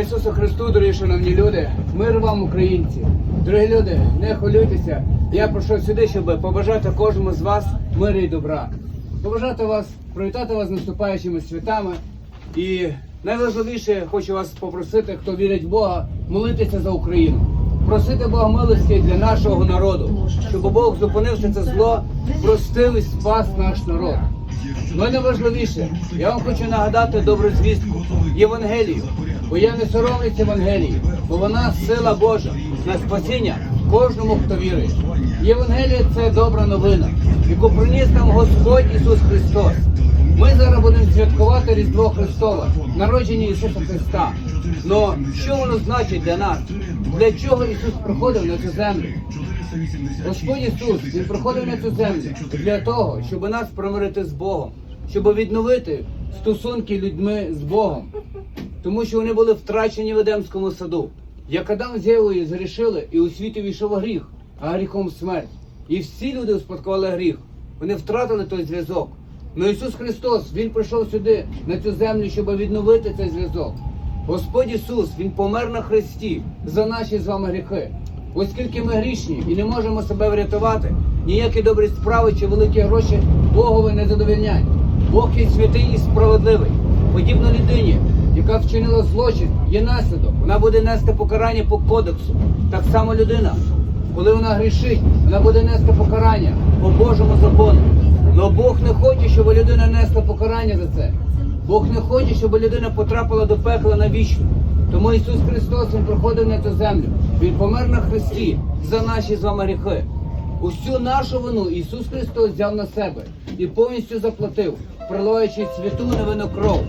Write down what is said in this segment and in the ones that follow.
Ісусу Христу, дорогі шановні люди, мир вам, українці. Дорогі люди, не хвилюйтеся. Я прийшов сюди, щоб побажати кожному з вас миру і добра. Побажати вас, привітати вас з наступаючими святами. І найважливіше хочу вас попросити, хто вірить в Бога, молитися за Україну. Просити Бога милості для нашого народу, щоб Бог зупинив це зло, простив і спас наш народ. Ну і найважливіше, я вам хочу нагадати добру звістку, Євангелію. Бо я не соромлюсь Євангелії, бо вона сила Божа на спасіння кожному, хто вірує. Євангелія це добра новина, яку приніс нам Господь Ісус Христос. Ми зараз будемо святкувати Різдво Христове, народження Ісуса Христа. Но що воно значить для нас? Для чого Ісус приходив на цю землю? Господь Ісус, Він приходив на цю землю для того, щоб нас примирити з Богом, щоб відновити стосунки людьми з Богом. Тому що вони були втрачені в Едемському саду. Як Адам з Євою згрішили, і у світі війшов гріх, а гріхом смерть. І всі люди успадкували гріх. Вони втратили той зв'язок. Но Ісус Христос, Він прийшов сюди, на цю землю, щоб відновити цей зв'язок. Господь Ісус, Він помер на Христі за наші з вами гріхи. Оскільки ми грішні і не можемо себе врятувати, ніякі добрі справи чи великі гроші Богові не задовільняють. Бог є святий і справедливий. Подібно людині, яка вчинила злочин, є наслідок. Вона буде нести покарання по кодексу. Так само людина, коли вона грішить, вона буде нести покарання по Божому закону. Но Бог не хоче, щоб людина несла покарання за це. Бог не хоче, щоб людина потрапила до пекла навічно. Тому Ісус Христос Він приходив на цю землю. Він помер на Христі за наші з вами гріхи. Усю нашу вину Ісус Христос взяв на себе і повністю заплатив, проливаючи святу невинну кров.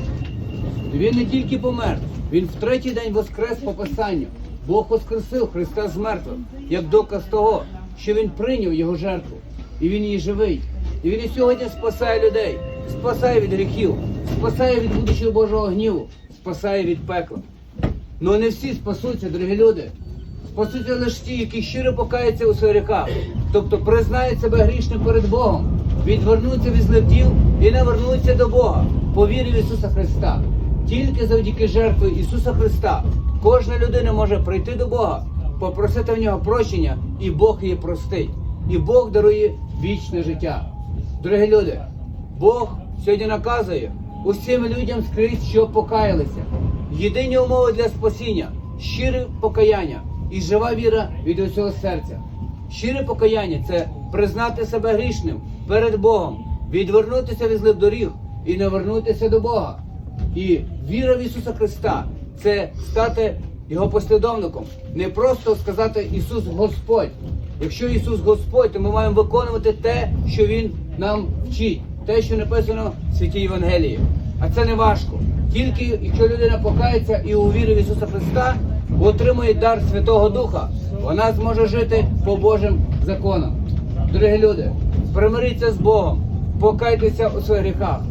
Він не тільки помер, він в третій день воскрес по Писанню. Бог воскресив Христа з мертвих, як доказ того, що Він прийняв його жертву, і Він її живий. І він і сьогодні спасає людей, спасає від гріхів, спасає від будучого Божого гніву, спасає від пекла. Ну не всі спасуться, дорогі люди. Спасуться лише ті, які щиро покаються у своїх гріхах, тобто признають себе грішним перед Богом, відвернуться від злих діл і навернуться до Бога по Ісуса Христа. Тільки завдяки жертві Ісуса Христа кожна людина може прийти до Бога, попросити в нього прощення, і Бог її простить. І Бог дарує вічне життя. Дорогі люди, Бог сьогодні наказує усім людям скрізь, що покаялися. Єдині умови для спасіння щире покаяння і жива віра від усього серця. Щире покаяння це признати себе грішним перед Богом, відвернутися від злих доріг і навернутися до Бога. І віра в Ісуса Христа це стати Його послідовником. Не просто сказати Ісус Господь. Якщо Ісус Господь, то ми маємо виконувати те, що Він нам вчить, те, що написано в святій Євангелії. А це не важко. Тільки якщо людина покається і увірить в Ісуса Христа, отримує дар Святого Духа, вона зможе жити по Божим законам. Дорогі люди, примиріться з Богом, покайтеся у своїх гріхах,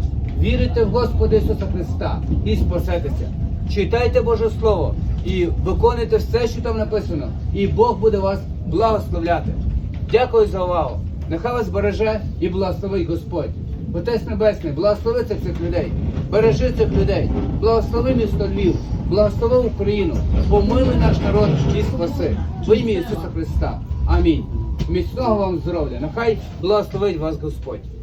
вірите в Господа Ісуса Христа і спасетеся. Читайте Боже Слово і виконуйте все, що там написано, і Бог буде вас благословляти. Дякую за увагу. Нехай вас береже і благословить Господь. Отець Небесний, благослови цих людей, бережи цих людей, благослови місто Львів, благослови Україну, помилуй наш народ і спаси. В ім'я Ісуса Христа. Амінь. Міцного вам здоров'я. Нехай благословить вас Господь.